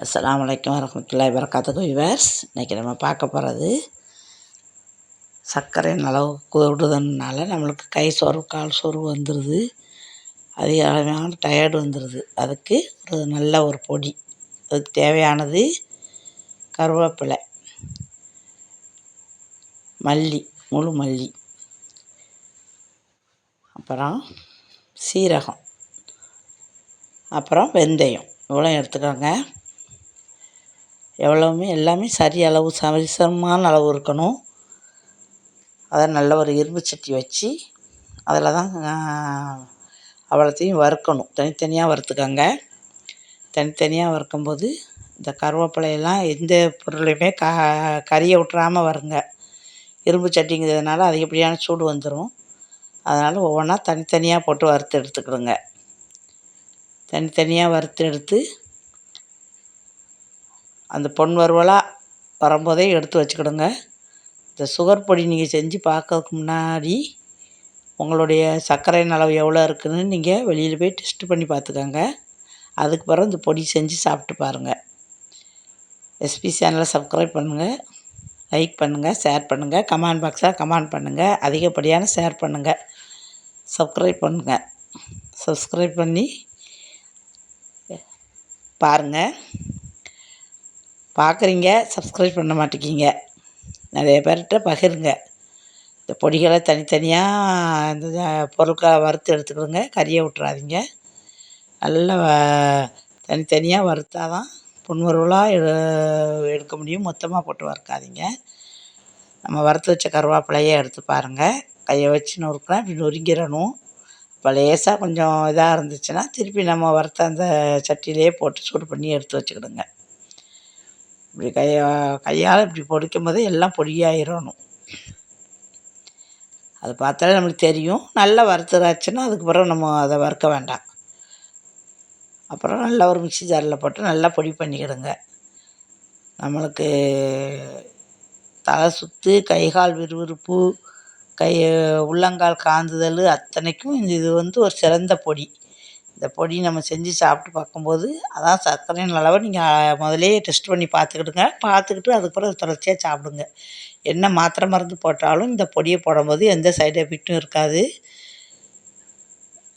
அஸ்ஸலாமு அலைக்கும் வரமத்துல்லாஹி வரகாத்துக்கு விவர்ஸ் இன்றைக்கி நம்ம பார்க்க போகிறது சர்க்கரையின் அளவு கூடுதல்னால நம்மளுக்கு கை சோர்வு கால் சோர்வு வந்துடுது அதிகமான டயர்டு வந்துடுது அதுக்கு ஒரு நல்ல ஒரு பொடி. அதுக்கு தேவையானது கருவேப்பிலை மல்லி முழு மல்லி அப்புறம் சீரகம் அப்புறம் வெந்தயம். இவ்வளோ எடுத்துக்கோங்க. எவ்வளவுமே எல்லாமே சரி அளவு சரிசமமான அளவு இருக்கணும். அதை நல்ல ஒரு இரும்பு சட்டி வச்சு அதில் தான் அவ்வளோத்தையும் வறுக்கணும். தனித்தனியாக வறுத்துக்கோங்க. தனித்தனியாக வறுக்கும்போது இந்த கருவேப்பிலையெல்லாம் எந்த பொருளையுமே க கறியை விட்றாமல் வருங்க. இரும்பு சட்டிங்கிறதுனால அதிகப்படியான சூடு வந்துடும் அதனால் ஒவ்வொன்றா தனித்தனியாக போட்டு வறுத்து எடுத்துக்கிடுங்க. தனித்தனியாக வறுத்து எடுத்து அந்த பொன் வறுவலாக வரும்போதே எடுத்து வச்சுக்கிடுங்க. இந்த சுகர் பொடி நீங்கள் செஞ்சு பார்க்கறதுக்கு முன்னாடி உங்களுடைய சர்க்கரையின் அளவு எவ்வளோ இருக்குதுன்னு நீங்கள் வெளியில் போய் டெஸ்ட்டு பண்ணி பார்த்துக்கோங்க அதுக்கு பிறகு இந்த பொடி செஞ்சு சாப்பிட்டு பாருங்கள் எஸ்பி சேனலை சப்ஸ்கிரைப் பண்ணுங்கள் லைக் பண்ணுங்கள் ஷேர் பண்ணுங்கள் கமெண்ட் பாக்ஸாக கமெண்ட் பண்ணுங்கள் அதிகப்படியான ஷேர் பண்ணுங்கள் சப்ஸ்கிரைப் பண்ணுங்கள் சப்ஸ்கிரைப் பண்ணி பாருங்கள் பார்க்குறீங்க சப்ஸ்கிரைப் பண்ண மாட்டேங்கிங்க நிறைய பேர்கிட்ட பகிருங்க. இந்த பொடிகளை தனித்தனியாக இந்த பொருட்களை வறுத்து எடுத்துக்கிடுங்க கறியை விட்றாதீங்க நல்லா தனித்தனியாக வறுத்தால் தான் புன்முறுவலாக எடுக்க முடியும். மொத்தமாக போட்டு வறுக்காதீங்க. நம்ம வறுத்து வச்ச கருவேப்பிலையே எடுத்து பாருங்கள் கையை வச்சு நொறுக்கலாம் இப்படி நொறுங்கிடணும். இப்போ லேசாக கொஞ்சம் இதாக இருந்துச்சுன்னா திருப்பி நம்ம வறுத்த அந்த சட்டியிலே போட்டு சூடு பண்ணி எடுத்து வச்சுக்கிடுங்க. இப்படி கையை கையால் இப்படி பொடிக்கும் போதே எல்லாம் பொடியாயிடணும் அது பார்த்தாலே நம்மளுக்கு தெரியும். நல்லா வறுத்துறாச்சுன்னா அதுக்கு பிறகு நம்ம அதை வறுக்க வேண்டாம். அப்புறம் நல்லா ஒரு மிக்சி ஜாரில் போட்டு நல்லா பொடி பண்ணிக்கிடுங்க. நம்மளுக்கு தலை சுற்று கை கால் விறுவிறுப்பு கை உள்ளங்கால் காந்துதல் அத்தனைக்கும் இது வந்து ஒரு சிறந்த பொடி. இந்த பொடி நம்ம செஞ்சு சாப்பிட்டு பார்க்கும்போது அதான் சர்க்கரையின் அளவை நீங்கள் முதலே டெஸ்ட் பண்ணி பார்த்துக்கிடுங்க. பார்த்துக்கிட்டு அதுக்கப்புறம் தொடர்ச்சியாக சாப்பிடுங்க. என்ன மாத்திரை மருந்து போட்டாலும் இந்த பொடியை போடும்போது எந்த சைடு எஃபெக்ட்டும் இருக்காது.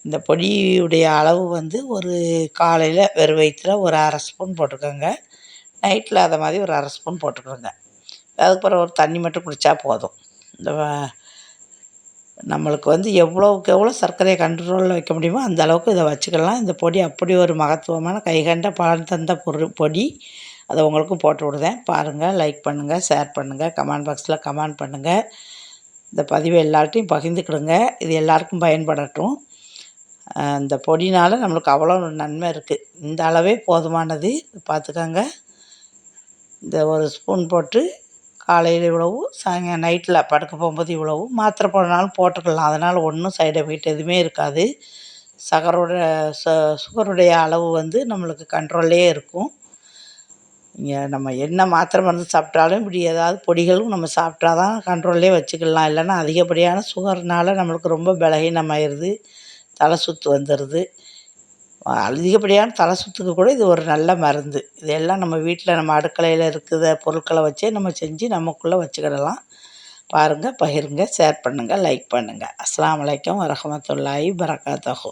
இந்த பொடியுடைய அளவு வந்து ஒரு காலையில் வெறும் வயிற்றில் ஒரு அரை ஸ்பூன் போட்டுக்கோங்க. நைட்டில் அதை மாதிரி ஒரு அரை ஸ்பூன் போட்டுக்கோங்க. அதுக்கப்புறம் ஒரு தண்ணி மட்டும் குடித்தா போதும். இந்த நம்மளுக்கு வந்து எவ்வளோவுக்கு எவ்வளோ சர்க்கரையை கண்ட்ரோலில் வைக்க முடியுமோ அந்த அளவுக்கு இதை வச்சுக்கலாம். இந்த பொடி அப்படி ஒரு மகத்துவமான கைகண்ட பலன் தந்த பொருள் பொடி அதை உங்களுக்கும் போட்டு விடுதேன் பாருங்கள் லைக் பண்ணுங்கள் ஷேர் பண்ணுங்கள் கமெண்ட் பாக்ஸில் கமெண்ட் பண்ணுங்கள் இந்த பதிவை எல்லார்ட்டையும் பகிர்ந்துக்கிடுங்க. இது எல்லாருக்கும் பயன்படட்டும். இந்த பொடினால் நம்மளுக்கு அவ்வளோ நன்மை இருக்குது இந்த அளவே போதுமானது. பார்த்துக்கோங்க. இந்த ஒரு ஸ்பூன் போட்டு காலையில் இவ்வளவு சாயங்க நைட்டில் படுக்க போகும்போது இவ்வளவு மாத்திரை போடனாலும் போட்டுக்கலாம். அதனால் ஒன்றும் சைடு எஃபெக்ட் எதுவுமே இருக்காது. சகரோட ச சுகருடைய அளவு வந்து நம்மளுக்கு கண்ட்ரோல்லே இருக்கும். இங்கே நம்ம என்ன மாத்திரை மருந்து சாப்பிட்டாலும் இப்படி ஏதாவது பொடிகளும் நம்ம சாப்பிட்டா தான் கண்ட்ரோல்லே வச்சுக்கலாம். இல்லைன்னா அதிகப்படியான சுகர்னால் நம்மளுக்கு ரொம்ப பலகீனமாயிடுது தலை சுற்று வந்துடுது அதிகப்படியான தலை சுற்றுக்கு கூட இது ஒரு நல்ல மருந்து. இதெல்லாம் நம்ம வீட்டில் நம்ம அடுக்கலையில் இருக்கிற பொருட்களை வச்சே நம்ம செஞ்சு நமக்குள்ளே வச்சுக்கிடலாம். பாருங்கள் பகிருங்க ஷேர் பண்ணுங்கள் லைக் பண்ணுங்கள் அஸ்லாம் வலைக்கம் வரமத்துல்லாஹி வரகாத்தஹூ